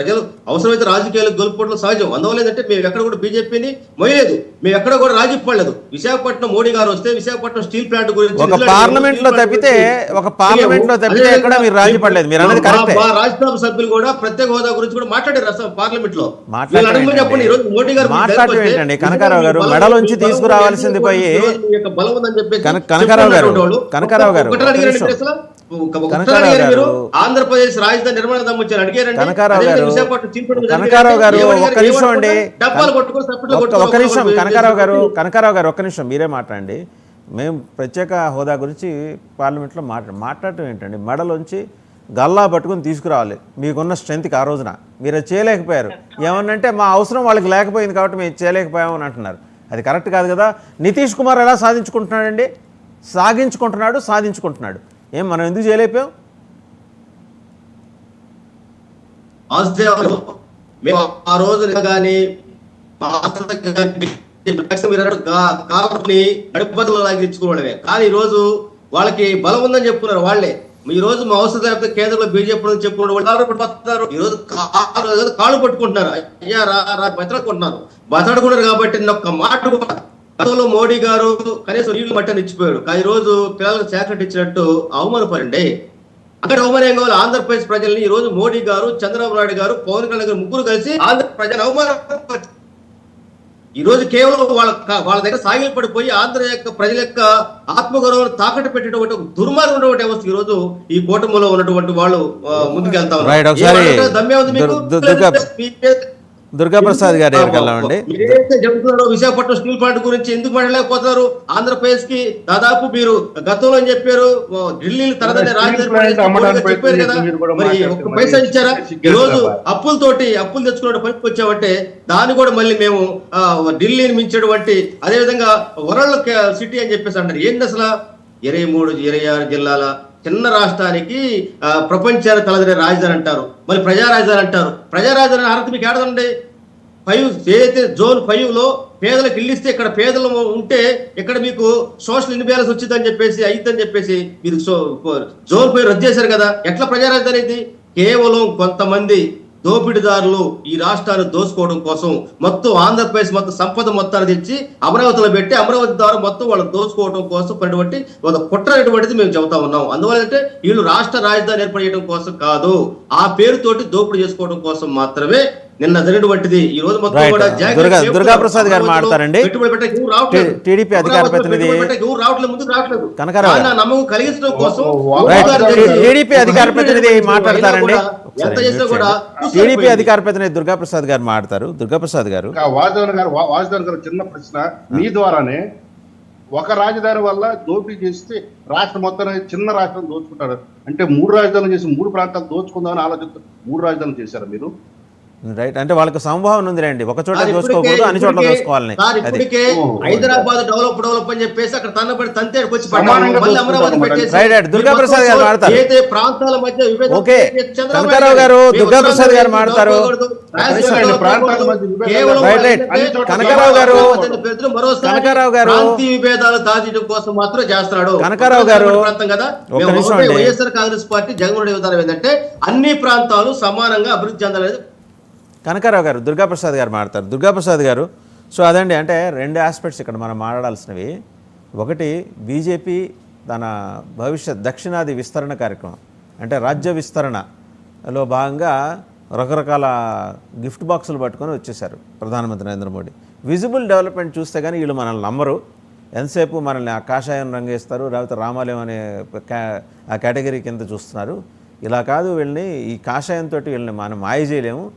ప్రజలు అవసరమైతే రాజకీయాలు గొలుపుకోవడం సహజం అందువల్ల ఏంటంటే మేము ఎక్కడ కూడా బీజేపీని మొయ్యలేదు మేము ఎక్కడ కూడా రాజీ పడలేదు విశాఖపట్నం మోడీ గారు వస్తే విశాఖపట్నం స్టీల్ ప్లాంట్ గురించి ఒక పార్లమెంట్లో తప్పితే ఒక పార్లమెంట్లో తప్పితే ఎక్కడ మీరు రాజీ పడలేదు మీరు అన్నది కరెక్టే రాజ్యసభ సభ్యులు కూడా ప్రత్యేక హోదా గురించి కూడా మాట్లాడారు పార్లమెంట్లో చెప్పండి ఈ రోజు మోడీ గారు మాట్లాడటం ఏంటండి? కనకారావు గారు మెడలోంచి తీసుకురావాల్సింది పోయి- బలం ఉందని చెప్పేసి కన- కనకారావు గారు, కనకారావు గారు, ఆంధ్రప్రదేశ్ రాజధాని నిర్మాణ దమ్ముచ్చారు కనకారావు గారు? ఒక్క నిమిషం అండి. ఒక్క- నిమిషం కనకారావు గారు కనకారావు గారు ఒక్క నిమిషం మీరే మాట్లాడండి. మేము ప్రత్యేక హోదా గురించి పార్లమెంట్లో మాట్లా మాట్లాడటం ఏంటండి? మెడలోంచి గల్లా పట్టుకుని తీసుకురావాలి. మీకున్న స్ట్రెంత్కి ఆ రోజున. మీరు చేయలేకపోయారు. ఏమన్నంటే మా అవసరం వాళ్ళకి లేకపోయింది కాబట్టి మేము చేయలేకపోయామని అంటున్నారు. అది కరెక్ట్ కాదు కదా? నితీష్ కుమార్ ఎలా సాధించుకుంటున్నాడండి? సాగించుకుంటున్నాడు సాధించుకుంటున్నాడు. ఏం మనం ఎందుకు చేయలేకపోయాం? వాసుదేవులు మేము ఆ రోజు కానీ మా ఆత్మహత్య కానీ కానీ ఈ రోజు వాళ్ళకి బలం ఉందని చెప్పుకున్నారు వాళ్ళే. ఈ రోజు మా అవసరం లేకపోతే కేంద్రంలో బీజేపీ ఉందని చెప్పుకున్న వాళ్ళు ఈ రోజు కాళ్ళు కాళ్ళు పట్టుకుంటున్నారు అయ్యా రా బతడుకుంటున్నారు బతడుకున్నారు కాబట్టి ఒక్క మాట కూడా గతంలో మోడీ గారు కనీసం నీళ్ళు మట్టని ఇచ్చిపోయాడు కానీ ఈ రోజు పిల్లలకు చాక్లెట్ ఇచ్చినట్టు అవమానపడండి అక్కడ అవమానం కావాలి ఆంధ్రప్రదేశ్ ప్రజల్ని ఈ రోజు మోడీ గారు చంద్రబాబు నాయుడు గారు పవన్ కళ్యాణ్ గారు ముగ్గురు కలిసి ఆంధ్ర ప్రజలు అవమానం ఈ రోజు కేవలం వాళ్ళ వాళ్ళ దగ్గర సాగిలు పడిపోయి ఆంధ్ర యొక్క ప్రజల యొక్క ఆత్మగౌరవాన్ని తాకట్టు పెట్టేటువంటి ఒక దుర్మార్గం వ్యవస్థ ఈ రోజు ఈ కూటమిలో ఉన్నటువంటి వాళ్ళు ముందుకెళ్తా ఉన్నారు. దమ్మే ఉంది మీకు? దుర్గాప్రసాద్ గారి దగ్గరికి వెళ్దామండి. మీరేదైతే చెబుతున్నారో విశాఖపట్నం స్టీల్ ప్లాంట్ గురించి ఎందుకు మాట్లాడలేకపోతున్నారు ఆంధ్రప్రదేశ్కి దాదాపు మీరు గతంలో అని చెప్పారు? ఢిల్లీ తరదనే స్టీల్ రాజధాని చెప్పారు కదా. మరి. ఒక్క పైసా ఇచ్చారా? ఈ రోజు. అప్పులతోటి అప్పులు తెచ్చుకునే పనికి వచ్చామంటే దాన్ని కూడా మళ్ళీ మేము ఆ, ఢిల్లీని మించేటువంటి అదే విధంగా వరల్డ్ సిటీ అని చెప్పేసి అంటారు. ఏంటి అసలు? ఇరవై మూడు ఇరవై ఆరు జిల్లాల చిన్న రాష్ట్రానికి ప్రపంచాన్ని ప్రపంచానికి రాజధాని అంటారు. మరి ప్రజా రాజధాని అంటారు. ప్రజా రాజధాని అర్హత మీకు ఏడదండి ఫైవ్ ఏదైతే జోన్ ఫైవ్లో పేదలకు ఇల్లు ఇస్తే ఇక్కడ పేదలు ఉంటే ఇక్కడ మీకు సోషల్ ఇన్బ్యాలెన్స్ వచ్చిందని చెప్పేసి అయిద్దని చెప్పేసి మీరు జోన్ ఫైవ్ రద్దు చేశారు కదా. ఎట్లా ప్రజారాజధాని ఇది? కేవలం కొంతమంది దోపిడీదారులు ఈ రాష్ట్రాన్ని దోసుకోవడం కోసం మొత్తం ఆంధ్రప్రదేశ్ మొత్తం సంపద మొత్తాన్ని తెచ్చి అమరావతిలో పెట్టి అమరావతి ద్వారా మొత్తం వాళ్ళు దోసుకోవడం కోసం పడినటువంటి ఒక కుట్ర అనేటువంటిది మేము చెబుతా ఉన్నాం. అందువల్ల అంటే వీళ్ళు రాష్ట్ర రాజధాని ఏర్పడేయడం కోసం కాదు ఆ పేరుతోటి దోపిడీ చేసుకోవడం కోసం మాత్రమే నిన్న జరిగినటువంటిది ఈ రోజు మొత్తం. కూడా జాగ్రత్త దుర్గా-. దుర్గాప్రసాద్ గారు అమరావతిలో మాట్లాడండి. పెట్టుబడి పెట్టడానికి ఎవరు రావట్లేదు. టీ- టీడీపీ అధికార ప్రతినిధి రావట్లేదు గారు. నమ్మకం కలిగించడం కోసం టీడీపీ అధికార ప్రతినిధి మాట్లాడతారండి టీడీపీ అధికార ప్రతినిధి దుర్గాప్రసాద్ గారు మాట్లాడతారు దుర్గాప్రసాద్ గారు ఇంకా వాసుదేవన్ గారు వాసుదేవన్ గారు చిన్న ప్రశ్న మీ ద్వారానే ఒక రాజధాని వల్ల దోపిడీ చేస్తే రాష్ట్రం మొత్తం చిన్న రాష్ట్రం దోచుకుంటారు అంటే మూడు రాజధానులు చేసి మూడు ప్రాంతాలు దోచుకుందామని ఆలోచిస్తూ మూడు రాజధానులు చేశారు మీరు రైట్? అంటే వాళ్ళకి సంభావన ఉంది రండి ఒక చోట ఇప్పటికే- అన్ని చోట్ల ఓ. హైదరాబాద్ డెవలప్ డెవలప్ అని చెప్పేసి అక్కడ తన్నబడి తంతే వచ్చి రైట్, రైట్. దుర్గా ప్రసాద్ గారు. ఏదైతే ప్రాంతాల మధ్య ఓకే. కనకారావు గారు, దుర్గా ప్రసాద్ గారు రాయలసీమ రైట్, రైట్, కనకారావు గారు, కనకారావు గారు, విభేదాలు దాచడం కోసం మాత్రం చేస్తున్నాడు. కనకారావు గారు, కదా. వైఎస్ఆర్ కాంగ్రెస్ పార్టీ జగన్మోహన్ విధానం ఏంటంటే అన్ని ప్రాంతాలు సమానంగా అభివృద్ధి చెందాలనేది కనకారావు గారు దుర్గాప్రసాద్ గారు మాట్లాడతారు. దుర్గాప్రసాద్ గారు సో అదండి అంటే రెండు ఆస్పెక్ట్స్ ఇక్కడ మనం మాట్లాడాల్సినవి. ఒకటి బీజేపీ తన భవిష్యత్ దక్షిణాది విస్తరణ కార్యక్రమం అంటే రాజ్య విస్తరణలో భాగంగా రకరకాల గిఫ్ట్ బాక్సులు పట్టుకొని వచ్చేసారు ప్రధానమంత్రి నరేంద్ర మోడీ. విజిబుల్ డెవలప్మెంట్ చూస్తే కానీ వీళ్ళు మనల్ని నమ్మరు. ఎంతసేపు మనల్ని ఆ కాషాయం రంగేస్తారు లేకపోతే రామాలయం అనే ఆ కేటగిరీ కింద చూస్తున్నారు. ఇలా కాదు వీళ్ళని ఈ కాషాయంతో వీళ్ళని మనం మాయ చేయలేము.